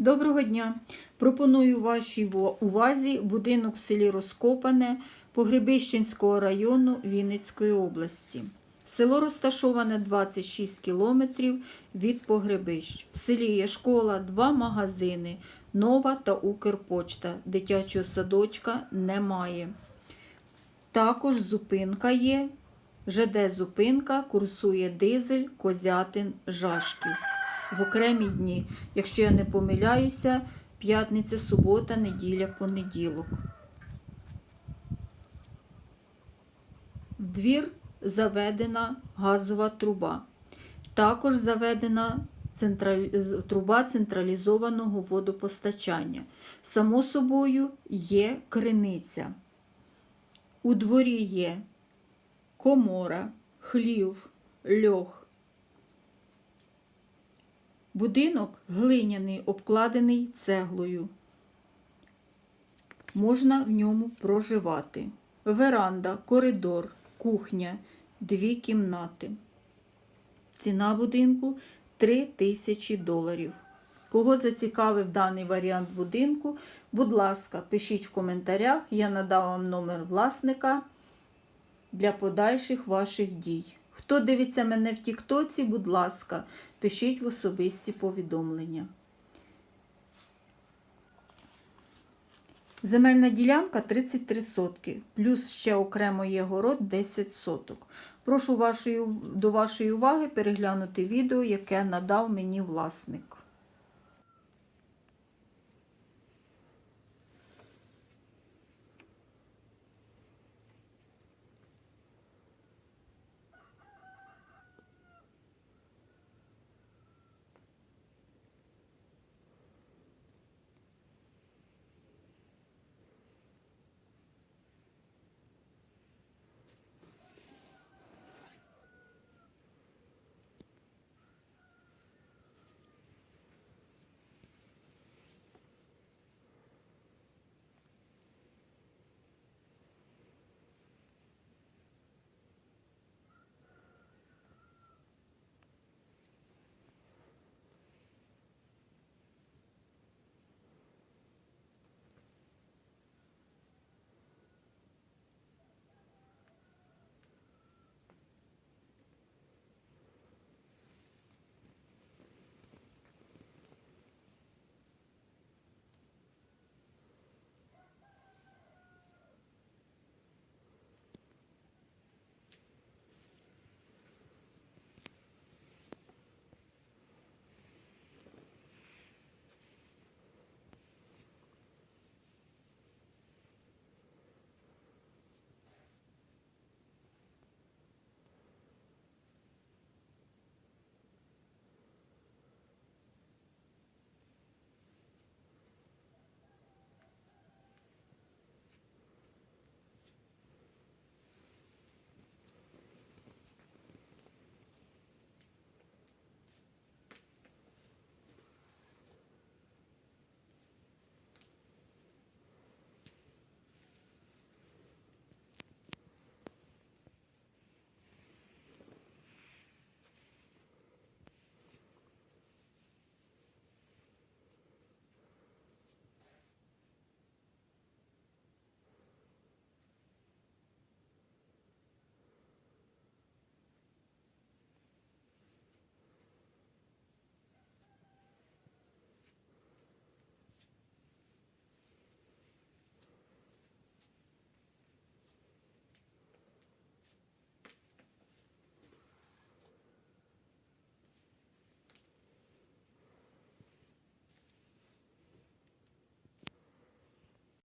Доброго дня! Пропоную вашій увазі будинок в селі Розкопане Погребищенського району Вінницької області. Село розташоване 26 кілометрів від Погребищ. В селі є школа, два магазини, Нова та Укрпочта. Дитячого садочка немає. Також зупинка є. ЖД-зупинка курсує дизель, Козятин, Жашків в окремі дні. Якщо я не помиляюся, п'ятниця, субота, неділя, понеділок. В двір заведена газова труба. Також заведена централь- труба централізованого водопостачання. Само собою є криниця. У дворі є комора, хлів, льох. Будинок глиняний, обкладений цеглою. Можна в ньому проживати. Веранда, коридор, кухня, дві кімнати. Ціна будинку 3 тисячі доларів. Кого зацікавив даний варіант будинку, будь ласка, пишіть в коментарях, я надав вам номер власника для подальших ваших дій. Хто дивиться мене в Тіктоці, будь ласка, пишіть в особисті повідомлення. Земельна ділянка 33 сотки, плюс ще окремо є город 10 соток. Прошу вашої, до вашої уваги переглянути відео, яке надав мені власник.